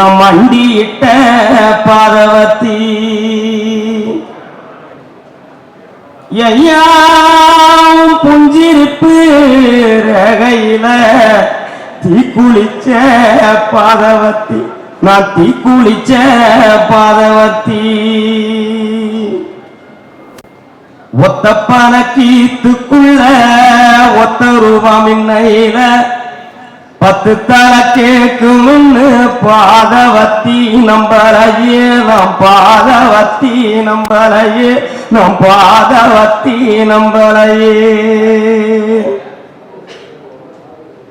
நம் மண்டியிட்ட பாதவத்தி. ஐயாவும் புஞ்சிருப்பு ரகையில தீக்குளிச்ச பாதவத்தி. நான் தீக்குளிச்ச பாதவத்தி. ஒத்த பணக்கீத்துக்குள்ள ஒத்த ரூபாய் மின்னையில பத்து தர கேக்கும்னு பாதவத்தி நம்பலையே நம் பாதவத்தி நம்பலையே நம் பாதவத்தி நம்பலையே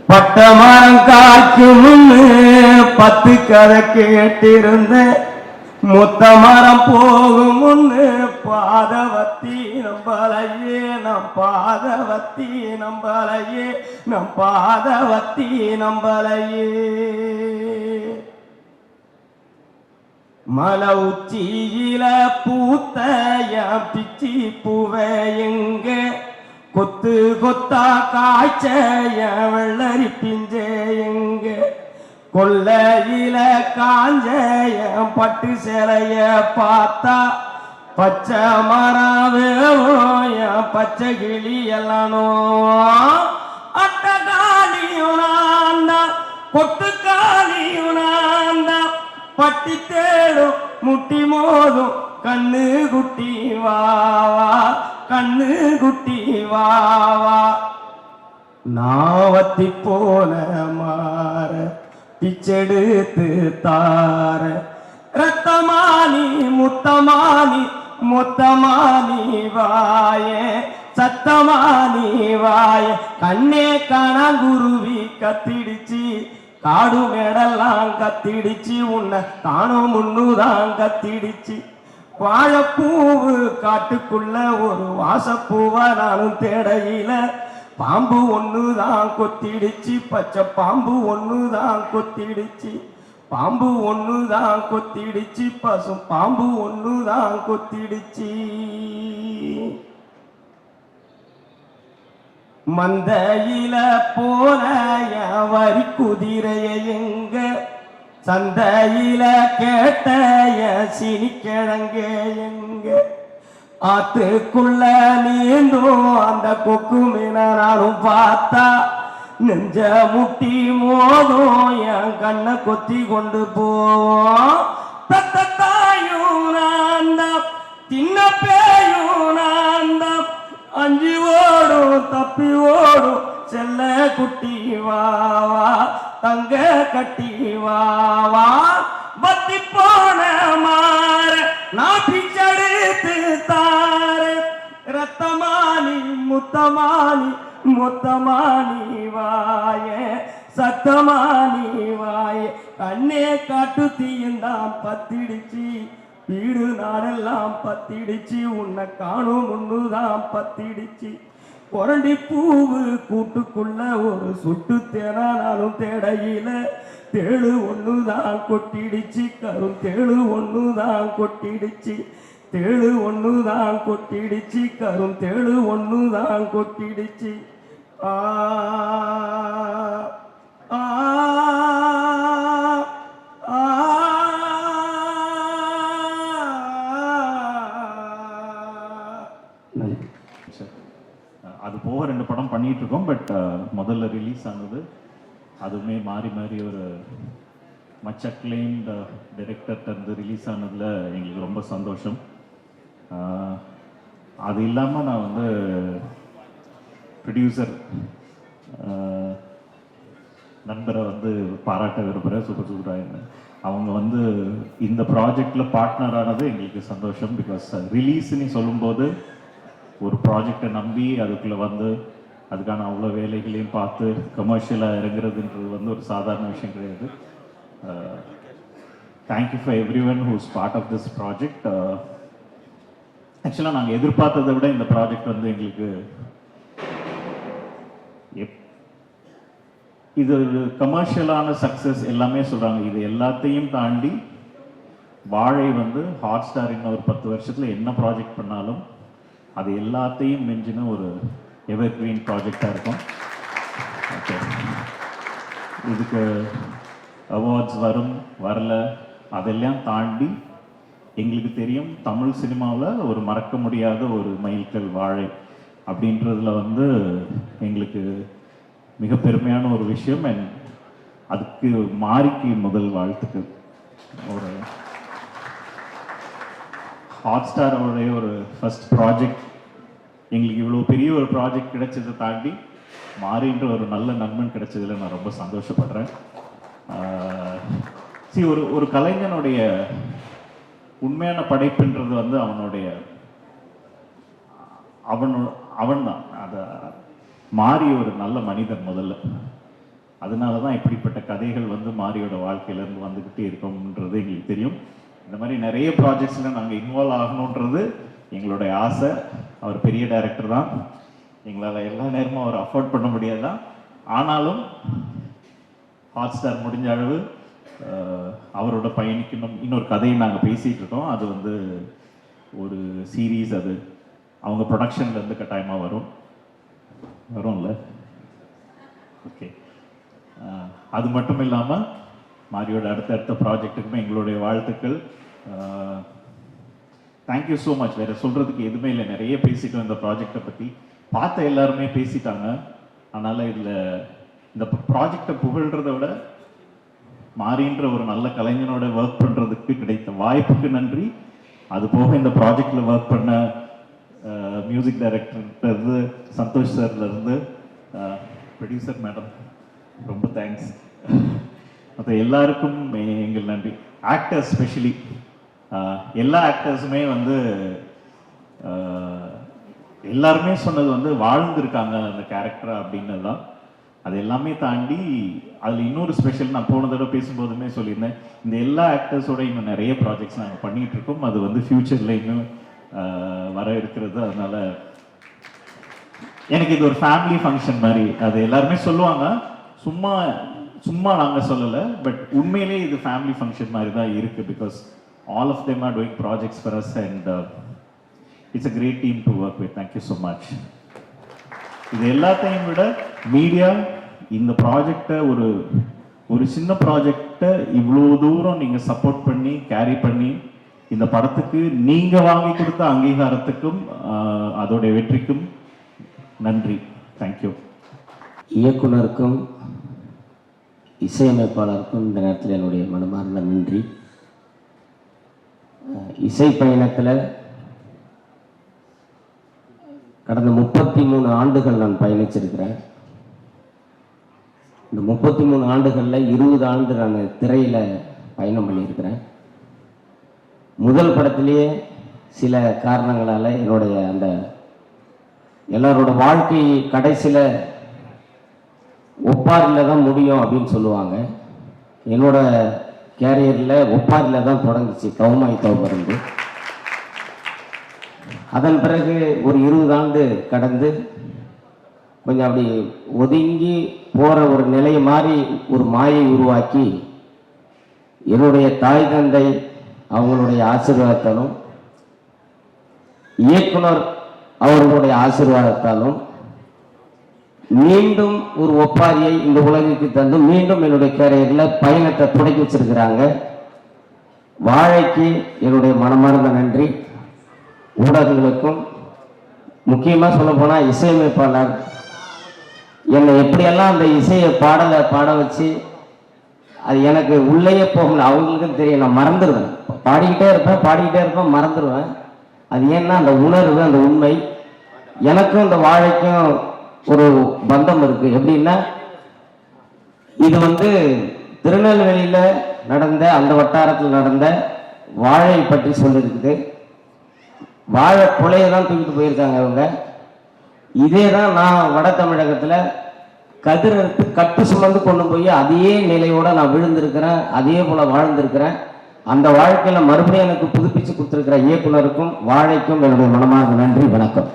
பட்ட மரம் காய்க்கும்னு பத்து கதை கேட்டிருந்தேன். முத்தமரம் போகும் முன்னு பாதவத்தி நம்பலையே நம் பாதவத்தி நம்பலையே நம் பாதவத்தி நம்பலையே. மல உச்சியில பூத்த என் பிச்சி பூவை எங்க? கொத்து கொத்தா காய்ச்ச என் வெள்ளரி பிஞ்சே எங்க? கொள்ளையில காஞ்ச என் பட்டு சேலைய பார்த்தா பச்சை மரம் என் பச்சை கிளி எல்லானோ. அட்டகாலியும் நான் தான் கொட்டுக்காலியும் நான் தான் பட்டி தேடும் முட்டி மோதும் கண்ணு குட்டி வாவா கண்ணு குட்டி வாவா. நாவத்தி போல மாற பிச்செடுத்து தார. ரத்தமானி முத்தமானி முத்தமானி வாயே. சத்தமானி வாய. கண்ணே குருவி கத்திடுச்சு. காடு மேடெல்லாம் கத்திடுச்சு. உன்னை காணும் முன்னுதான் கத்திடுச்சு. வாழப்பூவு காட்டுக்குள்ள ஒரு வாசப்பூவ நானும் தேடையில. பாம்பு ஒண்ணுதான் கொத்திடுச்சு பச்சை பாம்பு ஒண்ணுதான் கொத்திடுச்சு. பாம்பு ஒண்ணுதான் கொத்திடுச்சு பசு பாம்பு ஒண்ணுதான் கொத்திடுச்சு. மந்தையில போன வரி குதிரைய எங்க? சந்தையில கேட்ட என் சினிக்கிழங்க எங்க? ஆத்துக்குள்ள நீந்தும் அந்த கொக்கு மீன நானும் பார்த்தா நெஞ்ச முட்டி மோதும் என் கண்ணை கொத்தி கொண்டு போவோம். தத்த தாயும் நான் தின்ன பேயும் நான் அஞ்சு ஓடும் தப்பி ஓடும் செல்ல குட்டி வாவா தங்க கட்டி வாவா பத்தி போன மாற நான் பிச்செடுத்து ரத்தமானி முத்தமானி முத்தமானி வாய சத்தமானி வாய. கண்ணே காட்டு தீயந்தான் பத்திடுச்சு வீடு நாடெல்லாம் பத்திடுச்சு உன்னை காணும் முன்னுதான் பத்திடுச்சு. குரண்டி பூவு கூட்டுக்குள்ள ஒரு சுட்டு தேனானாலும் தேடையில தேழு ஒண்ணுதான் கொட்டிடுச்சு கரும் தேழு ஒண்ணுதான் கொட்டிடுச்சு தேழு ஒண்ணுதான் கொட்டிடுச்சு கரும் தேழு ஒண்ணுதான் கொட்டிடுச்சு ஆ ஆ அது போக ரெண்டு படம் பண்ணிட்டு இருக்கோம் பட் முதல்ல ரிலீஸ் ஆனது அதுவுமே மாறி மாறி ஒரு மச் அக்ளைம்ட் டைரக்டர்கிட்ட இருந்து ரிலீஸ் ஆனதில் எங்களுக்கு ரொம்ப சந்தோஷம். அது இல்லாமல் நான் வந்து ப்ரொடியூசர் நண்பரை வந்து பாராட்ட விரும்புகிறேன் சூப்பர் சூப்பராக அவங்க வந்து இந்த ப்ராஜெக்டில் பார்ட்னர் ஆனது எங்களுக்கு சந்தோஷம் பிகாஸ் ரிலீஸ்னு சொல்லும்போது ஒரு ப்ராஜெக்டை நம்பி அதுக்குள்ளே வந்து அதுக்கான அவ்வளோ வேலைகளையும் பார்த்து கமர்ஷியலாக இறங்குறதுன்றது வந்து ஒரு சாதாரண விஷயம் கிடையாது. Thank you for everyone who's part of this project ஆக்சுவலாக நாங்கள் எதிர்பார்த்ததை விட இந்த ப்ராஜெக்ட் வந்து எங்களுக்கு எப் இது ஒரு கமர்ஷியலான சக்ஸஸ் எல்லாமே சொல்கிறாங்க இது எல்லாத்தையும் தாண்டி வாழை வந்து ஹாட் ஸ்டார் இன்னும் ஒரு பத்து வருஷத்தில் என்ன ப்ராஜெக்ட் பண்ணாலும் அது எல்லாத்தையும் மிஞ்சின ஒரு எவர் கிரீன் ப்ராஜெக்டாக இருக்கும். ஓகே இதுக்கு அவார்ட்ஸ் வரும் வரல அதெல்லாம் தாண்டி எங்களுக்கு தெரியும் தமிழ் சினிமாவில் ஒரு மறக்க முடியாத ஒரு மைல்கல் வாழை அப்படின்றதுல வந்து எங்களுக்கு மிக பெருமையான ஒரு விஷயம். அண்ட் அதுக்கு மாறிக்கு முதல் வாழ்த்துக்கள். ஒரு ஹாட் ஸ்டாரோடைய ஒரு ஃபஸ்ட் ப்ராஜெக்ட் எங்களுக்கு இவ்வளோ பெரிய ஒரு ப்ராஜெக்ட் கிடைச்சதை தாண்டி மாறின்ற ஒரு நல்ல நண்பன் கிடைச்சதுல நான் ரொம்ப சந்தோஷப்படுறேன். சி ஒரு ஒரு கலைஞனுடைய உண்மையான படைப்புன்றது வந்து அவனுடைய அவன் அவன் தான் அதை மாறி ஒரு நல்ல மனிதன் முதல்ல. அதனால தான் இப்படிப்பட்ட கதைகள் வந்து மாரியோட வாழ்க்கையிலேருந்து வந்துக்கிட்டே இருக்கோம்ன்றது எங்களுக்கு தெரியும். இந்த மாதிரி நிறைய ப்ராஜெக்ட்ஸில் நாங்கள் இன்வால்வ் ஆகணுன்றது எங்களுடைய ஆசை. அவர் பெரிய டைரக்டர் தான். எங்களால் எல்லா நேரமும் அவர் அஃபோர்ட் பண்ண முடியாது தான் ஆனாலும் ஹாட் ஸ்டார் முடிஞ்ச அளவு அவரோட பயணிக்கணும் இன்னொரு கதையை நாங்கள் பேசிகிட்டு இருக்கோம். அது வந்து ஒரு சீரீஸ் அது. அவங்க ப்ரொடக்ஷன்லேருந்து கட்டாயமாக வரும். வரும்ல? ஓகே அது மட்டும் இல்லாமல் மாரியோட அடுத்தடுத்த ப்ராஜெக்ட்டுக்குமே எங்களுடைய வாழ்த்துக்கள். தேங்க்யூ ஸோ மச் வேறு சொல்கிறதுக்கு எதுவுமே இல்லை. நிறைய பேசிட்டோம் இந்த ப்ராஜெக்டை பற்றி பார்த்த எல்லாருமே பேசிட்டாங்க. அதனால் இதில் இந்த ப்ராஜெக்டை புகழ்கிறத விட மாறின்ற ஒரு நல்ல கலைஞனோட ஒர்க் பண்ணுறதுக்கு கிடைத்த வாய்ப்புக்கு நன்றி. அது போக இந்த ப்ராஜெக்டில் ஒர்க் பண்ண மியூசிக் டைரக்டர்லேருந்து சந்தோஷ் சார்லேருந்து ப்ரொடியூசர் மேடம் ரொம்ப தேங்க்ஸ் மற்ற எல்லாருக்கும் எங்கள் நன்றி. ஆக்டர் ஸ்பெஷலி எல்லா ஆக்டர்ஸுமே வந்து எல்லாருமே சொன்னது வந்து வாழ்ந்துருக்காங்க அந்த கேரக்டர் அப்படின்னு தான் அது எல்லாமே தாண்டி அதில் இன்னொரு ஸ்பெஷல் நான் போன தடவை பேசும்போதுமே சொல்லியிருந்தேன். இந்த எல்லா ஆக்டர்ஸோட இன்னும் நிறைய ப்ராஜெக்ட்ஸ் நாங்கள் பண்ணிகிட்டு இருக்கோம் அது வந்து ஃப்யூச்சரில் இன்னும் வர இருக்கிறது. அதனால எனக்கு இது ஒரு ஃபேமிலி ஃபங்க்ஷன் மாதிரி. அது எல்லாருமே சொல்லுவாங்க. சும்மா சும்மா நாங்கள் சொல்லலை. பட் உண்மையிலே இது ஃபேமிலி ஃபங்க்ஷன் மாதிரி தான் இருக்குது because all of them are doing projects for us and it's a great team to work with thank you so much இது எல்லாத்தையும் விட மீடியா இந்த ப்ராஜெக்டை ஒரு ஒரு சின்ன ப்ராஜெக்டை இவ்வளோ தூரம் நீங்கள் சப்போர்ட் பண்ணி கேரி பண்ணி இந்த படத்துக்கு நீங்கள் வாங்கி கொடுத்த அங்கீகாரத்துக்கும் அதோடைய வெற்றிக்கும் நன்றி. தேங்க்யூ இயக்குனருக்கும் இசையமைப்பாளருக்கும் இந்த நேரத்தில் என்னுடைய மனமார்ந்த நன்றி. இசை பயணத்தில் கடந்த முப்பத்தி மூணு ஆண்டுகள் நான் பயணிச்சிருக்கிறேன். இந்த முப்பத்தி மூணு ஆண்டுகளில் இருபது ஆண்டு நான் திரையில் பயணம் பண்ணியிருக்கிறேன். முதல் படத்திலேயே சில காரணங்களால் என்னுடைய அந்த எல்லாரோட வாழ்க்கை கடைசியில் ஒப்பாரில் தான் முடியும் அப்படின்னு சொல்லுவாங்க. என்னோட கேரியரில் ஒப்பாரில் தான் தொடங்குச்சு கவுமாய் தவமருந்து அதன் பிறகு ஒரு இருபது ஆண்டு கடந்து கொஞ்சம் அப்படி ஒதுங்கி போகிற ஒரு நிலை மாதிரி ஒரு மாயை உருவாக்கி என்னுடைய தாய் தந்தை அவங்களுடைய ஆசீர்வாதத்தாலும் இயக்குனர் அவர்களுடைய ஆசீர்வாதத்தாலும் மீண்டும் ஒரு ஒப்பாரியை இந்த உலகிற்கு தந்து மீண்டும் என்னுடைய கேரியரில் பயணத்தை தொடங்கி வச்சிருக்கிறாங்க. வாழைக்கு என்னுடைய மனமார்ந்த நன்றி. ஊடகங்களுக்கும் முக்கியமாக சொல்ல போனால் இசையமைப்பாளர் என்னை எப்படியெல்லாம் அந்த இசையை பாடலை பாட வச்சு அது எனக்கு உள்ளேயே போகல அவங்களுக்கும் தெரியும் நான் மறந்துடுவேன். பாடிக்கிட்டே இருப்பேன் பாடிக்கிட்டே இருப்பேன் மறந்துடுவேன். அது ஏன்னா அந்த உணர்வு அந்த உண்மை எனக்கும் இந்த வாழைக்கும் ஒரு பந்தம் இருக்கு. எப்படின்னா இது வந்து திருநெல்வேலியில் நடந்த அந்த வட்டாரத்தில் நடந்த வாழை பற்றி சொல்லியிருக்குது வாழை புலையை தான் தூக்கிட்டு போயிருக்காங்க அவங்க. இதே தான் நான் வட தமிழகத்தில் கதிர் எடுத்து கட்டு சுமந்து கொண்டு போய் அதே நிலையோடு நான் விழுந்திருக்கிறேன். அதே போல் வாழ்ந்திருக்கிறேன். அந்த வாழ்க்கையில் மறுபடியும் எனக்கு புதுப்பிச்சு கொடுத்துருக்கிற இயக்குனருக்கும் வாழைக்கும் என்னுடைய மனமாக நன்றி வணக்கம்.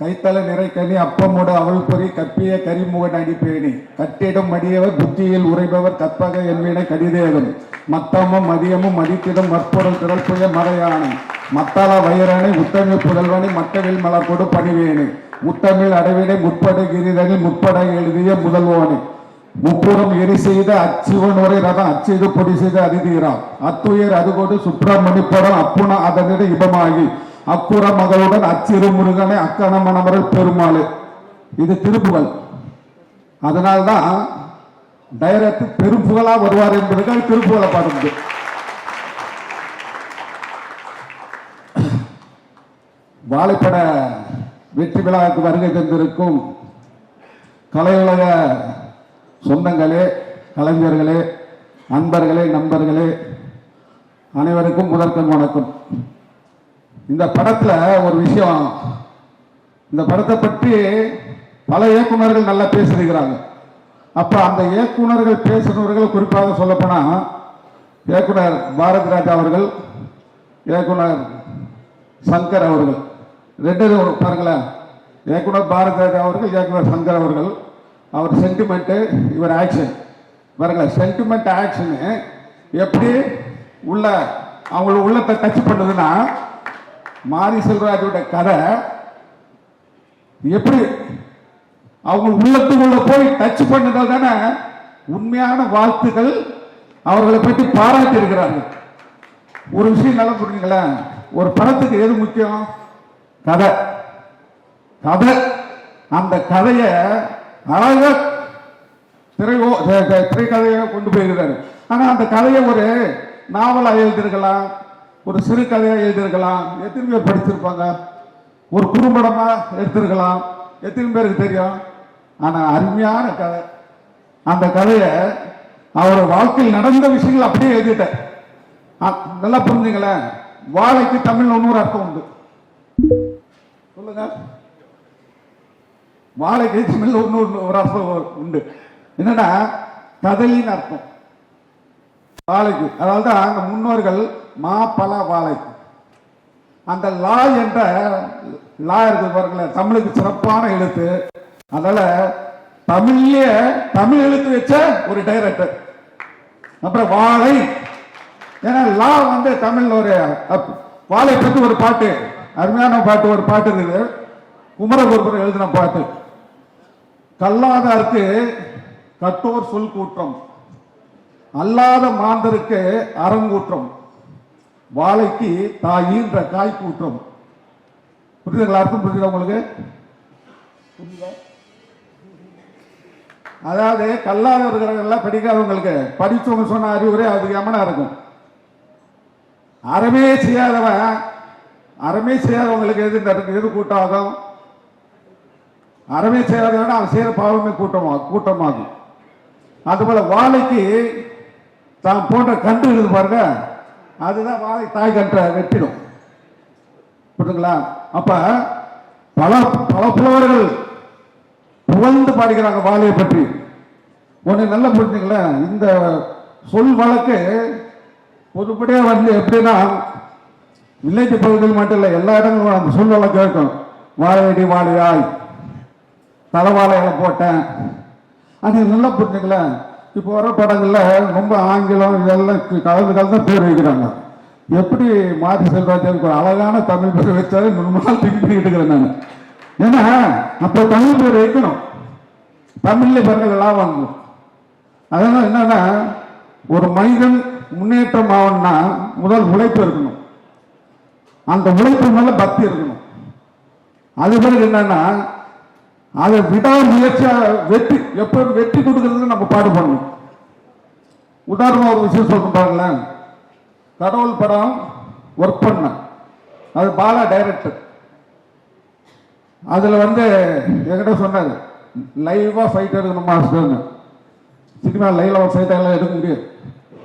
கைத்தல நிறைக்கனி அப்பமோடு அவள் பொறி கற்பிய கரிமுகன் அடிப்பேணி கட்டிடம் மடியவர் புத்தியில் உரைபவர் கற்பக என்பன கடிதேவன் மத்தமும் மதியமும் மதித்திடும் மற்பொருள் திரள்புய மறையானை. மத்தாள வயிறானை உத்தமி புதல்வனை மட்டவில் மலர்கொடு பணிவேணி முத்தமிழ் அடைவினை முற்பட கிரிதனில் முற்பட எழுதிய முதல்வோனே. முப்புறம் எரி செய்த அச்சிவன் உரை ரதம் அச்செய்து பொடி செய்த அதிதீரா. அத்துயர் அதுகோடு சுப்பிரமணி படம் அப்புன அதனிட இபமாகி. அக்குற மகளுடன் அச்சிறு முருகனை அக்கண மணமரல் பெருமாள். இது திருப்புகழ். அதனால்தான் டைரக்ட் பெருப்புகளா வருவார் என்பதுக்காக திருப்புகளை பாடுது வாழைப்பட வெற்றி விழாவுக்கு வருகை தந்திருக்கும் கலையுலக சொந்தங்களே கலைஞர்களே அன்பர்களே நண்பர்களே அனைவருக்கும் முதற்கண் வணக்கம். இந்த படத்துல ஒரு விஷயம். இந்த படத்தை பற்றி பல இயக்குனர்கள் நல்லா பேசியிருக்கிறாங்க. அப்ப அந்த இயக்குனர்கள் பேசுனவர்கள் குறிப்பாக சொல்லப்போனா இயக்குனர் பாரத் ராஜா அவர்கள் இயக்குனர் சங்கர் அவர்கள். ரெண்டு பாருங்களேன் இயக்குனர் பாரத் ராஜா அவர்கள் இயக்குனர் சங்கர் அவர்கள். அவர் சென்டிமெண்ட்டு இவர் ஆக்ஷன் பாருங்களேன் சென்டிமெண்ட் ஆக்ஷனு எப்படி உள்ள அவங்களோட உள்ளத்தை டச் பண்ணுதுன்னா மாரி செல்வராஜோட கதை எப்படி அவங்க உள்ளத்துக்குள்ள போய் டச் பண்ணதால் தானே உண்மையான வாழ்த்துக்கள் அவர்களை பற்றி பாராட்டி இருக்கிறார்கள் ஒரு விஷயம் நல்லா புரிஞ்சுங்களேன். ஒரு படத்துக்கு எது முக்கியம்? கதை. கதை. அந்த கதையை அழகாக திரையோ திரைக்கதையை கொண்டு போயிருக்கிறாரு. ஆனால் அந்த கதையை ஒரு நாவலாக எழுதியிருக்கலாம் ஒரு சிறு கதையாக எழுதியிருக்கலாம். எத்தனை பேர் படிச்சிருப்பாங்க. ஒரு குறும்படமா எடுத்திருக்கலாம். எத்தனை பேருக்கு தெரியும். ஆனால் அருமையான கதை. அந்த கதையை அவர் வாழ்க்கையில் நடந்த விஷயங்கள் அப்படியே எழுதிட்டார் நல்லா புரிஞ்சுங்களேன். வாழைக்கு தமிழ்ல இன்னொரு அர்த்தம் உண்டு. சொல்லுங்க. வாழைக்கு தமிழ் இன்னொரு ஒரு அர்த்தம் உண்டு. என்னன்னா கதலின்னு அர்த்தம். வாழைக்கு. அதாவது தான் அந்த முன்னோர்கள் மா வாழை அந்த லா என்ற லா இருக்குது பாருங்களேன் தமிழுக்கு சிறப்பான எழுத்து. அதனால தமிழ்ல தமிழ் எழுத்து வச்ச ஒரு டைரக்டர் அப்புறம் வாழை. ஏன்னா லா வந்து தமிழ் ஒரு வாழை பற்றி ஒரு பாட்டு அருமையான பாட்டு ஒரு பாட்டு இருக்குது. குமரகுருபர் எழுதின பாட்டு. கல்லாதாருக்கு கட்டோர் சொல் கூற்றம் அல்லாத மாந்தருக்கு அறங்கூற்றம். வாழைக்கு தாயின்ற காய் கூட்டம். புரியுதுங்களா? அர்த்தம் புரியுதா உங்களுக்கு? அதாவது அதாவது இருக்கிறவங்கெல்லாம் படிக்காதவங்களுக்கு படிச்சவங்க சொன்ன அறிவுரை அதிகமான இருக்கும். அறமே செய்யாதவன் அறமே செய்யாதவங்களுக்கு எது எது கூட்டம் ஆகும் அறமே செய்யாதவன் அவன் செய்யற பாவமே கூட்டமாகும் கூட்டமாகும். அதுபோல வாழைக்கு தான் போன்ற கன்று இருக்குது பாருங்க. அதுதான் வாழை தாய் கன்றை வெட்டிடும் புரியுதுங்களா அப்ப பல பல புலவர்கள் புகழ்ந்து பாடுகிறாங்க வாழையை பற்றி. ஒன்று நல்லா புரிஞ்சுங்களேன். இந்த சொல் வழக்கு பொதுப்படியாக வந்து எப்படின்னா வில்லேஜ் பகுதியில் மட்டும் இல்லை எல்லா இடங்களும் அந்த சொல் வழக்கு இருக்கும் வாழையடி வாழையாய் தலைவாழையில போட்டேன். அது நல்லா புரிஞ்சுங்களேன். இப்போ வர படங்களில் ரொம்ப ஆங்கிலம் இதெல்லாம் கலந்து கலந்து பேர் வைக்கிறாங்க. எப்படி மாற்றி செல்வராஜனுக்கு ஒரு அழகான தமிழ் பேர் வச்சாலே ரொம்ப நாள் திங்க் பண்ணிட்டு இருக்கிறேன் நான். ஏன்னா அப்போ தமிழ் பேர் வைக்கணும். தமிழ்ல பாருங்க வாங்கணும். அதனால் என்னன்னா ஒரு மனிதன் முன்னேற்றம் ஆகணும்னா முதல் உழைப்பு இருக்கணும். அந்த உழைப்பு மேலே பக்தி இருக்கணும். அது பிறகு என்னன்னா அதை விடாமுயற்சியா வெற்றி எப்போ வெற்றி கொடுக்கறதுக்கு நம்ம பாடுபடணும் உதாரணமாக ஒரு விஷயம் சொல்ல பாருங்களேன். கடவுள் படம் ஒர்க் பண்ண அது பாலா டைரக்டர் அதில் வந்து என்கிட்ட சொன்னார் லைவாக ஃபைட் எடுக்கணும் மாஸ்டர்னு சினிமா லைவ்ல ஃபைட் எல்லாம் எடுக்க முடியாது.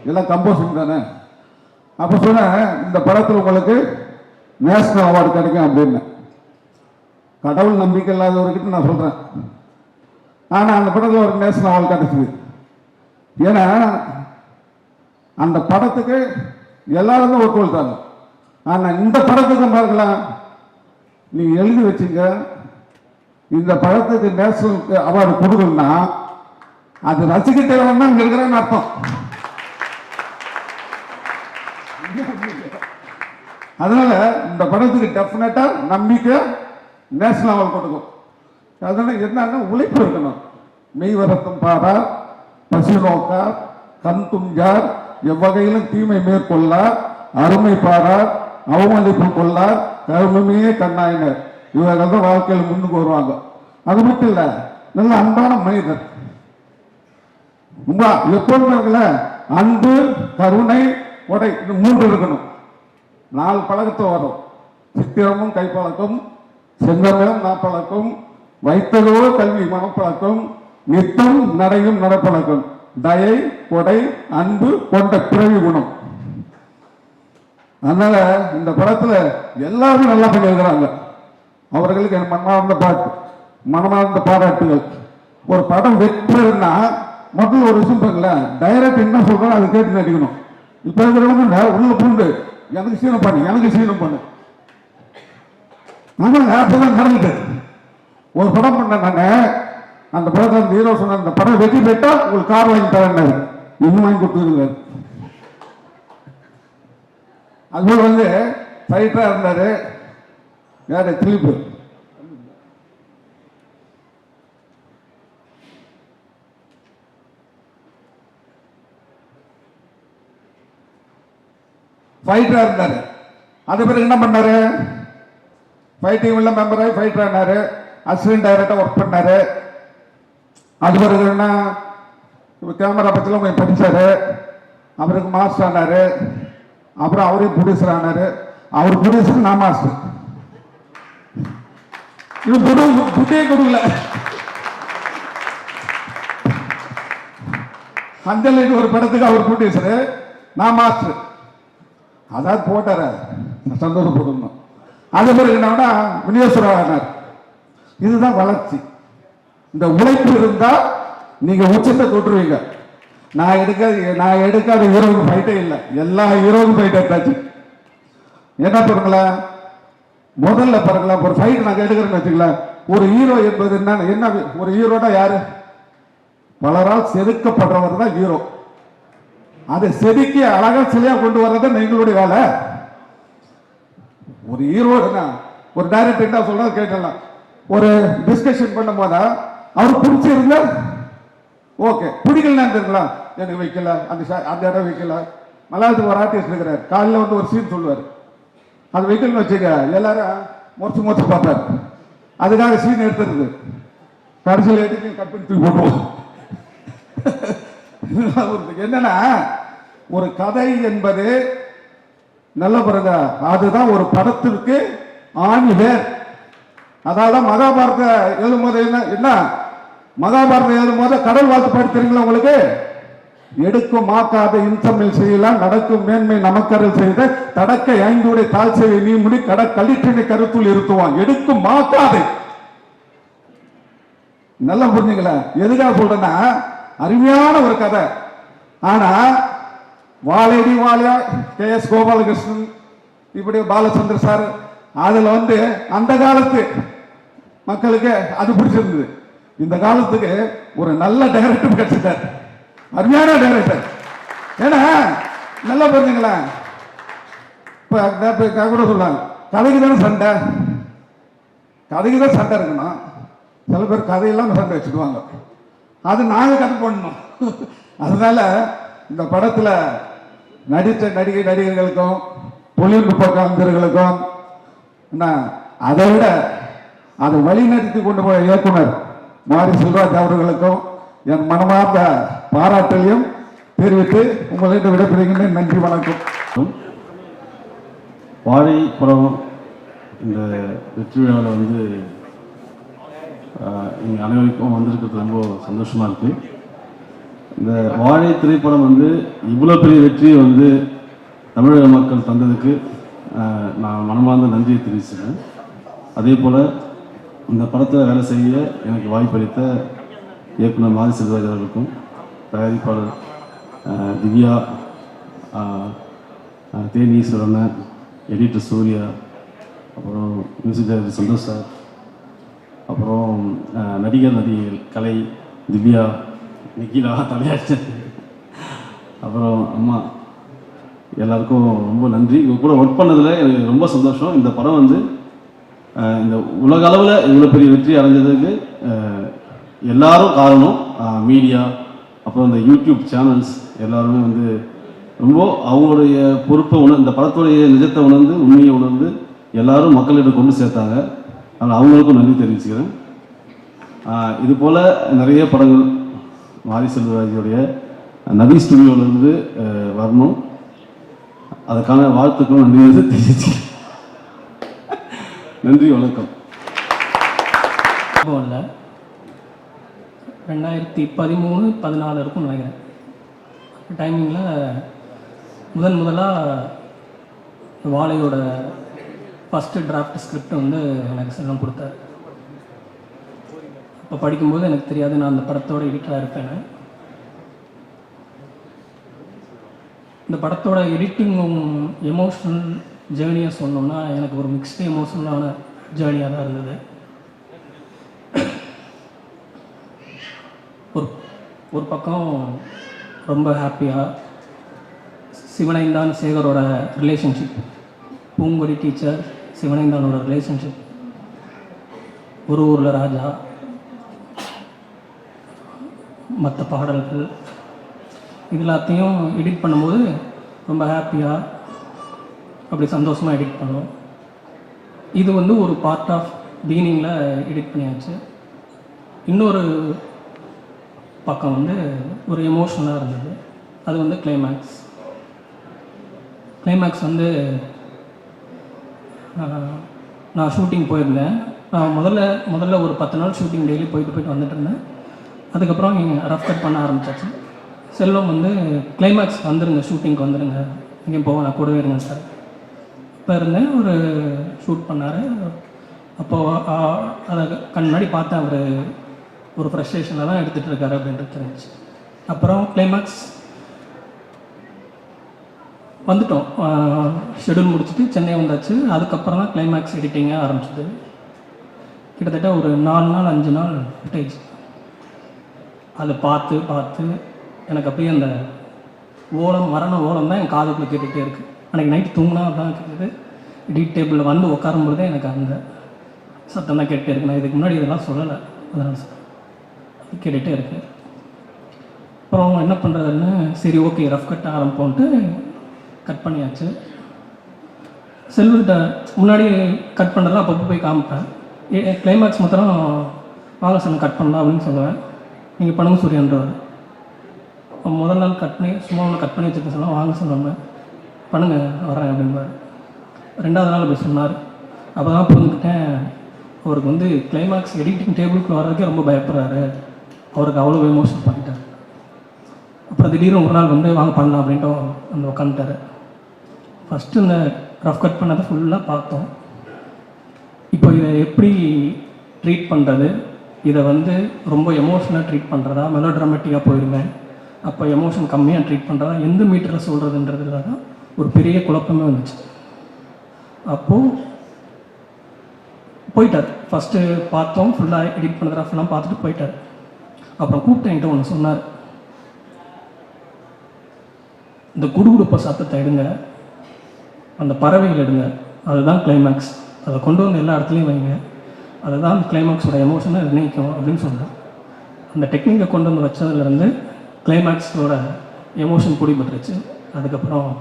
எல்லாம் கம்போசிங் தானே. அப்போ சொன்னேன் இந்த படத்தில் உங்களுக்கு நேஷனல் அவார்டு கிடைக்கும் அப்படின்னு கடவுள் நம்பிக்கை இல்லாதவர்கிட்ட நான் சொல்றேன். ஆனா அந்த படத்துல ஒரு நேஷனல் அவார்டு கிடைச்சது ஏன்னா அந்த படத்துக்கு எல்லாருமே ஒத்துழைத்தாங்க ஆனா இந்த படத்துக்கு பார்க்கலாம். நீ எழுதி வச்சுங்க. இந்த படத்துக்கு நேஷனல் அவார்டு கொடுக்கணும்னா அது ரசிக்க தேவைன்னா இருக்கிறேன்னு அர்த்தம். அதனால இந்த படத்துக்கு டெஃபினட்டா நம்பிக்கை நேஷனல் கொடுக்கும் அதனால என்னன்னா உழைப்பு இருக்கணும். மெய் வரத்தும் பாரா பசி நோக்கார் கண் துஞ்சார் எவ்வகையிலும் தீமை மேற்கொள்ளார் அருமை பாரார் அவமதிப்பு கொள்ளார் கருமமே கண்ணாயினர். இவர்கள் தான் வாழ்க்கையில் முன்னுக்கு வருவாங்க. அது மட்டும் இல்லை நல்ல அன்பான மனிதர். ரொம்ப எப்பொழுதுமே இருக்குல்ல அன்பு கருணை உடை இது மூன்று இருக்கணும். நாலு பழக்கத்தை வரும். சித்திரமும் கைப்பழக்கம் செங்கமலம் நாப்பழக்கம் வைத்ததோ கல்வி மனப்பழக்கம் நித்தம் நடையும் நடப்பழக்கம். தயை கொடை அன்பு கொண்ட பிறவி குணம். அதனால இந்த படத்துல எல்லாரும் நல்லா பண்ணியிருக்கிறாங்க. அவர்களுக்கு என் மனமார்ந்த பாட்டு மனமார்ந்த பாராட்டுகள். ஒரு படம் வெற்றுன்னா முதல்ல ஒரு விஷயம் பாருங்கள டைரக்ட் என்ன சொல்றோம் அதை கேட்டு நடிக்கணும். இப்ப இருக்கிறவங்க உள்ள பூண்டு எனக்கு சீனம் பண்ணு எனக்கு சீனம் பண்ணு. ஆமாங்க அப்பதான் நடந்தது ஒரு படம் பண்ண நாங்க அந்த படத்தை ஹீரோ சொன்ன அந்த படம் வெற்றி பெற்றா உங்களுக்கு கார் வாங்கி தரேன்னாரு. இன்னும் வாங்கி கொடுத்துருங்க அதுபோல் வந்து ஃபைட்டராக இருந்தார். யார் திலீப் ஃபைட்டாக இருந்தார். அது பிறகு என்ன பண்ணாரு? ஃபைட்டிங் உள்ள மெம்பராகி ஃபைட்டர் ஆனாரு. அசிஸ்டன்ட் டைரக்டர் ஒர்க் பண்ணார். அது பிறகு என்ன கேமரா பற்றிலாம் கொஞ்சம் படித்தார் அவருக்கு மாஸ்டர் ஆனாரு. அப்புறம் அவரே ப்ரொடியூசர் ஆனாரு. அவர் ப்ரொடியூசர் நான் மாஸ்டர் இது புது புதிய கொடுக்கல. அஞ்சலின் ஒரு படத்துக்கு அவர் ப்ரொடியூசரு நான் மாஸ்டர் அதாவது போட்டார? சந்தோஷப்படணும். அது பிறகு என்னன்னா விநியோகஸ்வரர் ஆனார் இதுதான் வளர்ச்சி. இந்த உழைப்பு இருந்தால் நீங்கள் உச்சத்தை தொட்டுருவீங்க. நான் எடுக்க நான் எடுக்காத ஹீரோவுக்கு ஃபைட்டே இல்லை. எல்லா ஹீரோவுக்கும் ஃபைட் எடுத்தாச்சு. என்ன பாருங்களேன் முதல்ல பாருங்களேன் ஒரு ஃபைட் நாங்கள் எடுக்கிறேன்னு வச்சுக்கலாம் ஒரு ஹீரோ என்பது என்ன என்ன ஒரு ஹீரோனா யாரு? பலரால் செதுக்கப்படுறவர் தான் ஹீரோ அதை செதுக்கி அழகா சிலையா கொண்டு வர்றது எங்களுடைய வேலை. ஒரு ஹீரோ ஒரு டைரக்டர் என்ன சொல்றது கேட்டலாம் ஒரு டிஸ்கஷன் பண்ணும் போதா அவர் பிடிச்சிருந்தா ஓகே பிடிக்கலன்னு தெரியுங்களா? எனக்கு வைக்கல. அந்த அந்த இடம் வைக்கல. மலாவது ஒரு ஆர்டிஸ்ட் இருக்கிறார். காலையில் வந்து ஒரு சீன் சொல்லுவார். அது வைக்கலன்னு வச்சுக்க எல்லாரும் முறைச்சு முறைச்சு பார்ப்பார். அதுக்காக சீன் எடுத்துருது. கடைசியில் எடுத்து கட் பண்ணி தூக்கி போட்டுவோம் அவருக்கு என்னன்னா ஒரு கதை என்பது நல்ல பிறகு அதுதான் ஒரு படத்திற்கு ஆணி வேர். அதாவது மகாபாரத எழுதும்போது என்ன என்ன? மகாபாரதம் எழுதும்போது கடல் வாழ்த்து பாடி தெரியுங்களா உங்களுக்கு? எடுக்கும் மாக்காத இன்சமில் செய்யலாம் நடக்கும் மேன்மை நமக்கரல் செய்த தடக்க ஐந்துடைய தாழ் செய்ய நீ முடி கட கழிற்றினை கருத்துள் இருத்துவான். எடுக்கும் மாக்காதை. நல்லா புரிஞ்சுங்களேன் எதுக்காக சொல்றேன்னா அருமையான ஒரு கதை. ஆனா வாழையடி வாழையா கே எஸ் கோபாலகிருஷ்ணன் இப்படி பாலச்சந்திர சார் அதில் வந்து அந்த காலத்து மக்களுக்கு அது பிடிச்சிருந்தது. இந்த காலத்துக்கு ஒரு நல்ல டைரக்டர் கிடைச்சிட்டார். அருமையான டைரக்டர் ஏன்னா நல்லா புரிஞ்சுங்களேன். இப்போ கூட சொல்லுவாங்க கதைக்கு தானே சண்டை? கதைக்கு தான் சண்டை இருக்கணும். சில பேர் கதையெல்லாம் சண்டை வச்சுக்குவாங்க. அது நாங்கள் கதை பண்ணணும். அதனால இந்த படத்தில் நடித்த நடிகை நடிகர்களுக்கும் தொழில்நுட்ப கலைஞர்களுக்கும் என்ன அதை விட அதை வழிநடத்தி கொண்டு போய் இயக்குனர் மாரி செல்வராஜ் அவர்களுக்கும் என் மனமார்ந்த பாராட்டலையும் தெரிவித்து உங்களிட விடைபெறுகின்றேன். நன்றி வணக்கம். வாழை படம் இந்த வெற்றி விழாவில் வந்து எங்கள் அனைவருக்கும் வந்திருக்கிறது ரொம்ப சந்தோஷமாக இருக்குது இந்த வாழை திரைப்படம் வந்து இவ்வளோ பெரிய வெற்றியை வந்து தமிழக மக்கள் தந்ததுக்கு நான் மனமார்ந்த நன்றியை தெரிவிச்சுக்கிறேன். அதே போல் இந்த படத்தில் வேலை செய்ய எனக்கு வாய்ப்பளித்த இயக்குனர் மாரி செல்வராஜ் அவர்களுக்கும் தயாரிப்பாளர் திவ்யா தேனீஸ்வரன் எடிட்டர் சூர்யா அப்புறம் மியூசிக் டைரக்டர் சந்தோஷ் சார் அப்புறம் நடிகர் நடிகைகள் கலை திவ்யா நிக்கிலா தலையாச்சு அப்புறம் அம்மா எல்லாருக்கும் ரொம்ப நன்றி. இவங்க கூட ஒர்க் பண்ணதில் எனக்கு ரொம்ப சந்தோஷம். இந்த படம் வந்து இந்த உலக அளவில் இவ்வளோ பெரிய வெற்றி அடைஞ்சதுக்கு எல்லாரும் காரணம் மீடியா அப்புறம் இந்த யூடியூப் சேனல்ஸ் எல்லாருமே வந்து ரொம்ப அவங்களுடைய பொறுப்பை உணர் இந்த படத்துடைய நிஜத்தை உணர்ந்து உண்மையை உணர்ந்து எல்லாரும் மக்களிடம் கொண்டு சேர்த்தாங்க. அதனால் அவங்களுக்கும் நன்றி தெரிவிச்சுக்கிறேன். இது போல் நிறைய படங்கள் மாரி செல்வராஜுடைய நபி ஸ்டுடியோலேருந்து வரணும். அதுக்கான வாழ்த்துக்களும் நன்றி வந்து நன்றி வணக்கம். இல்லை. ரெண்டாயிரத்தி பதிமூணு பதினாலு இருக்கும்னு நினைக்கிறேன். டைமிங்கில் முதன் முதலாக வாழையோட ஃபஸ்ட்டு டிராஃப்ட் ஸ்கிரிப்ட் வந்து எனக்கு செல்லம் கொடுத்தாரு. அப்போ படிக்கும்போது எனக்கு தெரியாது நான் அந்த படத்தோட எடிட்டராக இருப்பேன்னு இந்த படத்தோட எடிட்டிங்கும் எமோஷனல் ஜேர்னியை சொன்னோம்னா எனக்கு ஒரு மிக்ஸ்டு எமோஷனலான ஜேர்னியாக தான் இருந்தது. ஒரு ஒரு பக்கம் ரொம்ப ஹாப்பியாக சிவனைந்தான் சேகரோட ரிலேஷன்ஷிப் பூங்கொடி டீச்சர் சிவனைந்தானோட ரிலேஷன்ஷிப் ஒரு ஊரில் ராஜா மற்ற பாடல்கள் இது எல்லாத்தையும் எடிட் பண்ணும்போது ரொம்ப ஹாப்பியாக அப்படி சந்தோஷமாக எடிட் பண்ணோம் இது வந்து ஒரு பார்ட் ஆஃப் பீனிங்கில் எடிட் பண்ணியாச்சு. இன்னொரு பக்கம் வந்து ஒரு எமோஷனலாக இருந்தது. அது வந்து கிளைமேக்ஸ் கிளைமேக்ஸ் வந்து நான் ஷூட்டிங் போயிருந்தேன். நான் முதல்ல முதல்ல ஒரு பத்து நாள் ஷூட்டிங் டெய்லி போயிட்டு போயிட்டு வந்துட்டு இருந்தேன். அதுக்கப்புறம் ரஃப் கட் பண்ண ஆரம்பிச்சாச்சு. செல்வம் வந்து கிளைமேக்ஸ் வந்துருங்க ஷூட்டிங்க்கு வந்துருங்க. எங்கேயும் போக நான் கூடவே இருங்க சார் இப்போ இருந்தேன் ஒரு ஷூட் பண்ணார். அப்போது அதை கண் முன்னாடி பார்த்தேன் அவர். ஒரு ஃப்ரஸ்ட்ரேஷனில் தான் எடுத்துகிட்டு இருக்காரு அப்படின்றது தெரிஞ்சுச்சு. அப்புறம் கிளைமேக்ஸ் வந்துட்டோம். ஷெடியூல் முடிச்சுட்டு சென்னை வந்தாச்சு. அதுக்கப்புறம் தான் கிளைமேக்ஸ் எடிட்டிங்காக ஆரம்பிச்சது. கிட்டத்தட்ட ஒரு நாலு நாள் அஞ்சு நாள் ஃபுட்டேஜ் அதை பார்த்து பார்த்து எனக்கு அப்படியே அந்த ஓலம் மரண ஓலம் தான் என் காதுக்குள்ளே கேட்டுகிட்டே இருக்குது அன்றைக்கி நைட்டு தூங்கினா தான் கேட்குது எடிட் டேபிளில் வந்து உட்காரும் பொழுதே எனக்கு அந்த சத்தம் தான் கேட்டுகிட்டே இருக்கு. நான் இதுக்கு முன்னாடி இதெல்லாம் சொல்லலை. அதனால் சார் அது கேட்டுகிட்டே இருக்கு. அப்புறம் என்ன பண்ணுறதுன்னு சரி ஓகே ரஃப் கட் ஆரம்பிப்போன்ட்டு கட் பண்ணியாச்சு. செல்வர்கிட்ட முன்னாடி கட் பண்ணுறதா அப்பப்போ போய் காமிப்பேன். கிளைமேக்ஸ் மாத்திரம் வாங்க சார் கட் பண்ணலாம் அப்படின்னு சொல்லுவேன். நீங்கள் பண்ணுங்க சூரியன்றவர் முதல் நாள் கட் பண்ணி சும்மா ஒன்று கட் பண்ணி வச்சுருக்கேன் சொன்னால் வாங்க சொன்னாங்க பண்ணுங்க வரேன் அப்படின்பார் ரெண்டாவது நாள் அப்படி சொன்னார். அப்போ தான் புரிஞ்சுக்கிட்டேன் அவருக்கு வந்து கிளைமேக்ஸ் எடிட்டிங் டேபிளுக்கு வர்றதுக்கே ரொம்ப பயப்படுறாரு. அவருக்கு அவ்வளோ எமோஷன் பண்ணிட்டார். அப்புறம் திடீர்னு ஒரு நாள் வந்து வாங்க பண்ணலாம் அப்படின்ட்டு வந்து உட்காந்துட்டாரு ஃபஸ்ட்டு இந்த ரஃப் கட் பண்ணதை ஃபுல்லாக பார்த்தோம். இப்போ இதை எப்படி ட்ரீட் பண்ணுறது இதை வந்து ரொம்ப எமோஷனாக ட்ரீட் பண்ணுறதா மெலோ ட்ராமேட்டிக்காக போயிருந்தேன் அப்போ எமோஷன் கம்மியாக ட்ரீட் பண்ணுறதா எந்த மீட்டரில் சொல்கிறதுன்றதுல தான் ஒரு பெரிய குழப்பமே வந்துச்சு. அப்போது போயிட்டார். ஃபஸ்ட்டு பார்த்தோம் ஃபுல்லாக எடிட் பண்ணுறதா ஃபுல்லாக பார்த்துட்டு போயிட்டார். அப்புறம் கூப்பிட்டு என்கிட்ட ஒன்று சொன்னார். இந்த குடுகுடுப்ப சத்தத்தை எடுங்க. அந்த பறவைகள் எடுங்க. அதுதான் கிளைமேக்ஸ் அதை கொண்டு வந்து எல்லா இடத்துலையும் வைங்க. அதுதான் கிளைமேக்ஸோட எமோஷனை நிர்ணயிக்கும் அப்படின்னு சொன்னேன் அந்த டெக்னிக்கை கொண்டு வந்து வச்சதுலேருந்து கிளைமேக்ஸோட எமோஷன் பிடிபட்டுருச்சு. அதுக்கப்புறம்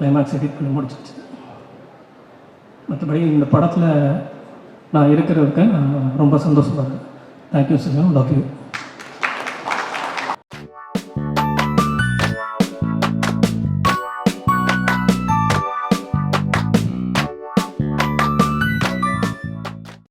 கிளைமேக்ஸ் எடிட் பண்ணி முடிச்சிருச்சு. மற்றபடி இந்த படத்தில் நான் இருக்கிறதுக்கு நான் ரொம்ப சந்தோஷப்படுறேன். Thank you sir love you